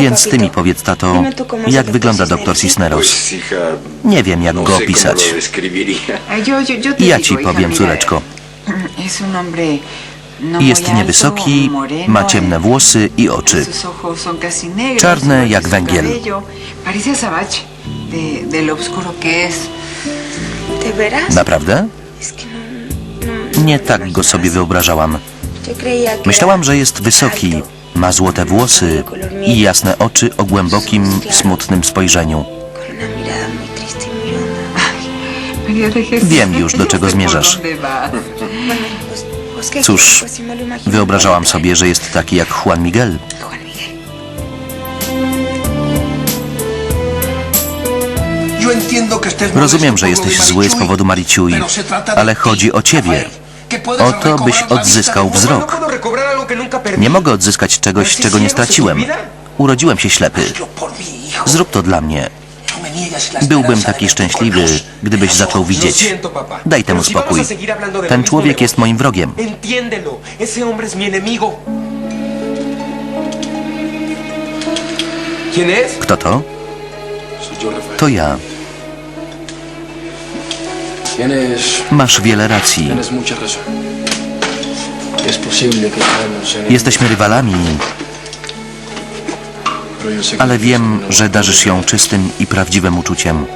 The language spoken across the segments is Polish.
Więc ty mi powiedz, tato, jak wygląda doktor Cisneros, Nie wiem, jak no go opisać. Ja ci powiem, córeczko. No Jest niewysoki, ma ciemne włosy i oczy. Czarne que jak węgiel. Naprawdę? No, no- Nie tak go sobie wyobrażałam. Myślałam, że jest wysoki, ma złote włosy i jasne oczy o głębokim, smutnym spojrzeniu. Wiem już, do czego zmierzasz. Cóż. Wyobrażałam sobie, że jest taki jak Juan Miguel. Rozumiem, że jesteś zły z powodu Mariciui, ale chodzi o ciebie. O to, byś odzyskał wzrok. Nie mogę odzyskać czegoś, czego nie straciłem. Urodziłem się ślepy. Zrób to dla mnie. Byłbym taki szczęśliwy, gdybyś zaczął widzieć. Daj temu spokój. Ten człowiek jest moim wrogiem. Kto to? To ja. Masz wiele racji. Jesteśmy rywalami, ale wiem, że darzysz ją czystym i prawdziwym uczuciem.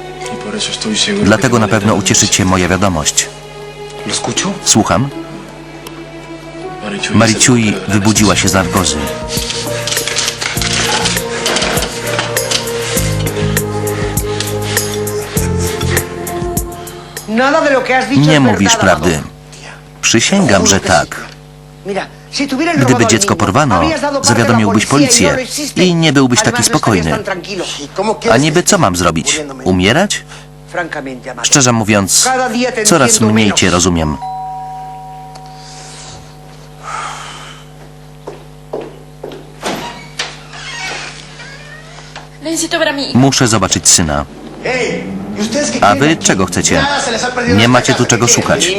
Dlatego na pewno ucieszy cię moja wiadomość. Słucham? Mariciui wybudziła się z narkozy. Nie mówisz prawdy. Przysięgam, że tak. Gdyby dziecko porwano, zawiadomiłbyś y no policję i nie byłbyś taki spokojny. A niby co mam zrobić? Umierać? Szczerze mówiąc, coraz mniej cię rozumiem. Muszę zobaczyć syna. A wy czego chcecie? Nie macie tu czego szukać.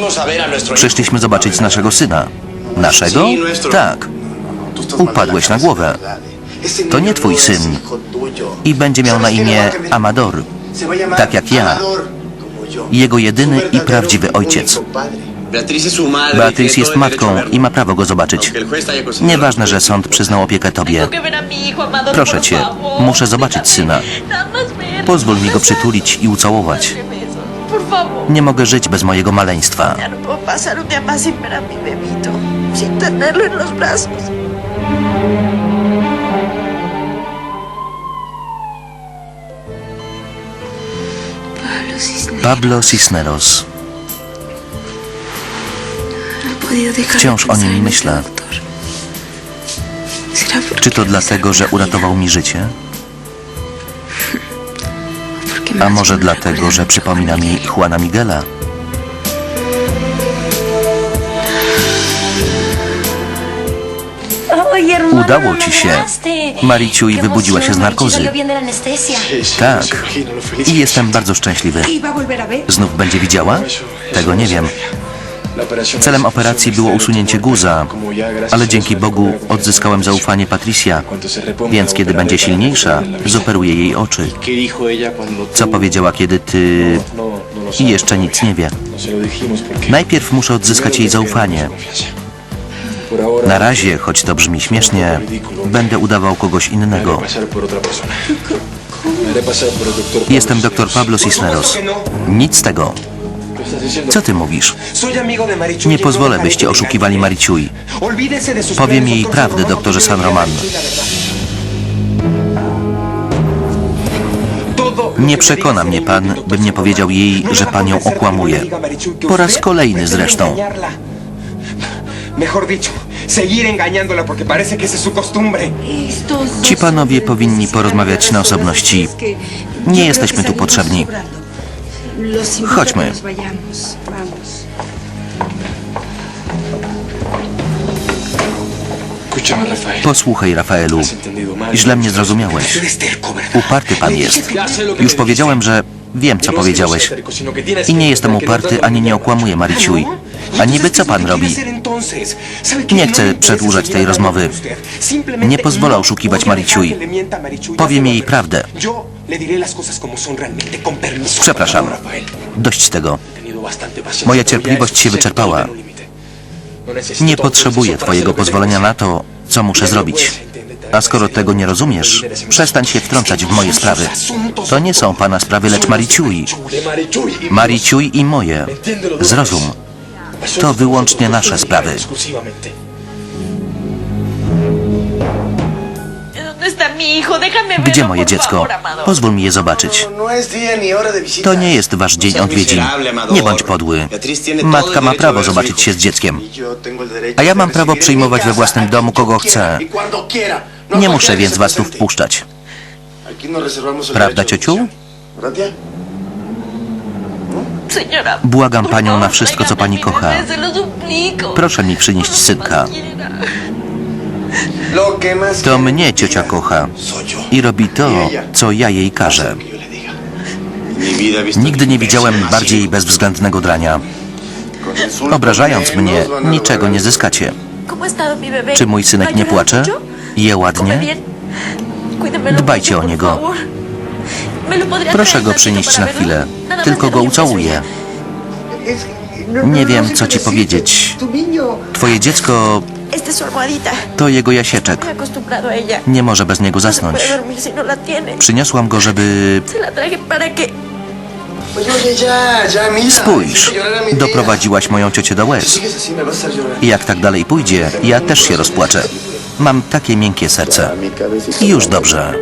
Przyszliśmy zobaczyć naszego syna. Naszego? Tak. Upadłeś na głowę. To nie twój syn. I będzie miał na imię Amador. Tak jak ja. Jego jedyny i prawdziwy ojciec. Beatriz jest matką i ma prawo go zobaczyć. Nieważne, że sąd przyznał opiekę tobie. Proszę cię, muszę zobaczyć syna. Pozwól mi go przytulić i ucałować. Nie mogę żyć bez mojego maleństwa. Sin tenerlo en los brazos. Pablo Cisneros. Pablo Cisneros. No Wciąż o nim myślę. ese doctor. ¿Será porque Czy to me dlatego, że uratował vida? mi życie? A może dlatego, że przypomina mi Miguel. Juana Miguela? Udało ci się. Mariciuj wybudziła się z narkozy. Tak. I jestem bardzo szczęśliwy. Znów będzie widziała? Tego nie wiem. Celem operacji było usunięcie guza, ale dzięki Bogu odzyskałem zaufanie Patricia, więc kiedy będzie silniejsza, zoperuję jej oczy. ¿Qué dijo ella cuando Co powiedziała, kiedy ty... I jeszcze nic nie wie. Najpierw muszę odzyskać jej zaufanie. Na razie, choć to brzmi śmiesznie, będę udawał kogoś innego. Jestem doktor Pablo Cisneros. Nic z tego. Co ty mówisz? Nie pozwolę, byście oszukiwali. Mariciui. Powiem jej prawdę, doktorze San Roman. Nie przekona mnie pan, bym nie powiedział jej, że pan ją okłamuje. Po raz kolejny zresztą. Mejor dicho, seguir engañándola porque parece que esa es su costumbre. Ci panowie powinni porozmawiać na osobności. Nie jesteśmy tu potrzebni. Chodźmy. Escúchame, Rafael. Posłuchaj, Rafaelu. Źle mnie zrozumiałeś. Uparty pan jest. Już powiedziałem, że Wiem, co powiedziałeś. I nie jestem uparty, ani nie okłamuję Mariciuj. A niby co pan robi? Nie chcę przedłużać tej rozmowy. Nie pozwolę oszukiwać Mariciuj. Powiem jej prawdę. Przepraszam. Dość tego. Moja cierpliwość się wyczerpała. Nie potrzebuję twojego pozwolenia na to, co muszę zrobić. A skoro tego nie rozumiesz, przestań się wtrącać w moje sprawy. To nie są pana sprawy, lecz Mariciui. Mariciui i moje. Zrozum. To wyłącznie nasze sprawy. Gdzie moje dziecko? Pozwól mi je zobaczyć. To nie jest wasz dzień odwiedzin. Nie bądź podły. Matka ma prawo zobaczyć się z dzieckiem. A ja mam prawo przyjmować we własnym domu kogo chcę. Nie muszę więc was tu wpuszczać. Prawda, ciociu? Señora, Błagam panią na wszystko, co pani kocha. Proszę mi przynieść synka. To mnie ciocia kocha i robi to, co ja jej każę. Nigdy nie widziałem bardziej bezwzględnego drania. Obrażając mnie, niczego nie zyskacie. Czy mój synek nie ¿Ayuda płacze? Je ładnie? Dbajcie o niego. Proszę go przynieść na chwilę. Tylko go ucałuję. Nie wiem, co ci powiedzieć. Twoje dziecko to jego jasieczek. Nie może bez niego No zasnąć. no. Przyniosłam go, żeby... Spójrz, doprowadziłaś moją ciocię do łez. I jak tak dalej pójdzie, ja też się rozpłaczę. Mam takie miękkie serce. I już dobrze.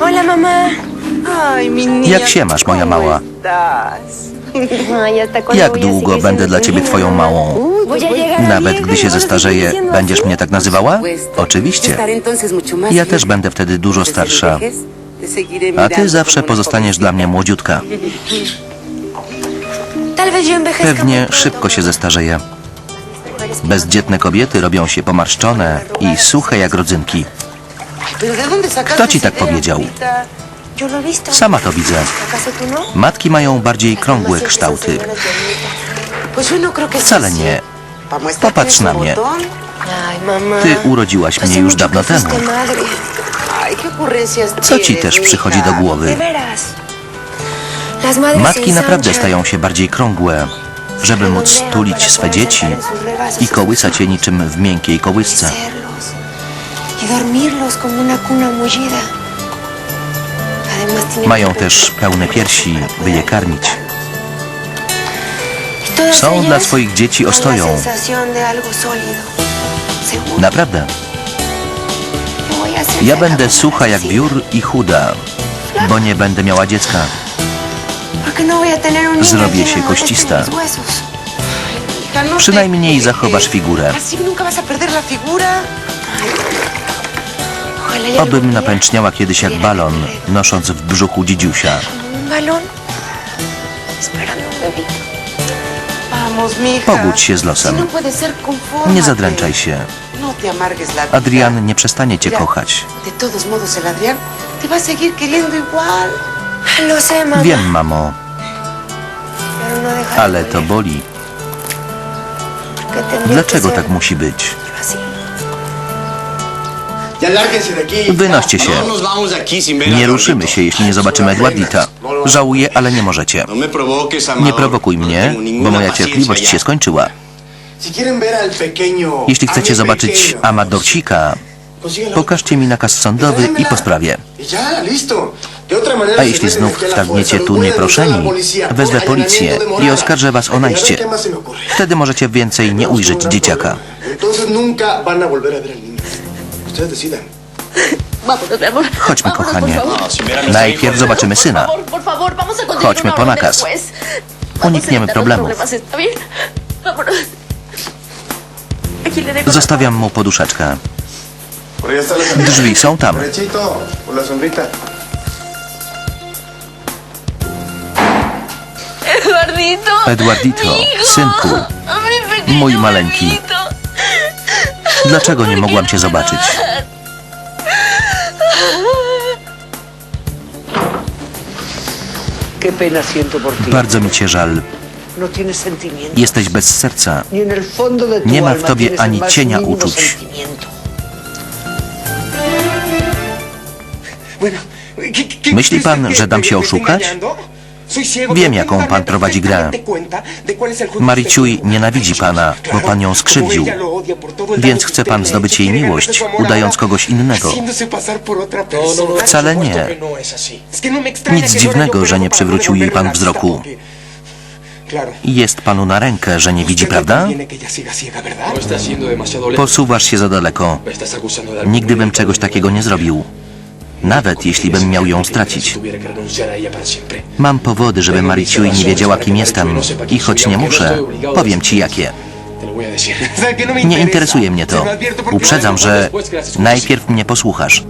Hola, mamá. Ay, mi niña. Jak się masz, moja mała? ¿hasta cuándo Jak długo będę dla ciebie twoją małą? Nawet gdy się zestarzeję, będziesz mnie tak nazywała? Oczywiście. Ja też będę wtedy dużo starsza. A ty zawsze pozostaniesz dla mnie młodziutka. Pewnie szybko się zestarzeję. Bezdzietne kobiety robią się pomarszczone i suche jak rodzynki. Kto ci tak powiedział? Sama to widzę. Matki mają bardziej krągłe kształty. Wcale nie. Popatrz na mnie. Ty urodziłaś mnie już dawno temu. Co ci też przychodzi do głowy? Matki naprawdę stają się bardziej krągłe, żeby móc tulić swe dzieci i kołysać je niczym w miękkiej kołysce. Mają też pełne piersi, by je karmić. Są dla swoich dzieci ostoją. Naprawdę. Ja będę sucha jak wiór i chuda, bo nie będę miała dziecka. No Zrobię się koścista. Przynajmniej zachowasz figurę. Obym napęczniała kiedyś jak balon, nosząc w brzuchu dzidziusia. Pogódź się z no losem. confórmate. Nie zadręczaj się. No te amargues la vida. Adrian nie przestanie cię Mira, kochać. De todos modos, el Adrián te va a seguir queriendo igual. Lo sé, mamá. Wiem, mamo, no ale to boli. ¿Por qué tendría Dlaczego tak musi być? Wynoście się. Nie ruszymy się, jeśli nie zobaczymy Eduardita. Żałuję, ale nie możecie. Nie prowokuj mnie, bo moja cierpliwość się skończyła. Jeśli chcecie zobaczyć Amadorcika, pokażcie mi nakaz sądowy i po sprawie. A jeśli znów wtargniecie tu nieproszeni, wezwę policję i oskarżę was o najście. Wtedy możecie więcej nie ujrzeć dzieciaka. Chodźmy, kochanie. Najpierw zobaczymy syna. Chodźmy po nakaz. Unikniemy problemów. Zostawiam mu poduszeczkę. Drzwi są tam. Eduardito. Eduardito, synku, mój maleńki. Dlaczego nie mogłam cię zobaczyć? Bardzo mi cię żal. No. Jesteś bez serca. Nie ma w tobie ani cienia uczuć. sentimiento. Bueno, ¿qué- qué- Myśli pan, że dam się oszukać? Wiem, jaką pan prowadzi grę. usted nienawidzi pana, bo pan ją skrzywdził. Więc chce pan zdobyć jej miłość, udając kogoś innego. No, no, Wcale nie. Nic dziwnego, że nie przywrócił jej pan wzroku. Jest panu na rękę, że nie widzi, no prawda? No. Posuwasz się za daleko. Nigdy bym czegoś takiego nie zrobił. Nawet jeśli bym miał ją stracić. Mam powody, żeby Maryciuj nie wiedziała, kim jestem. I choć nie muszę, powiem ci jakie. No Nie interesuje mnie to. Uprzedzam, no że najpierw mnie posłuchasz.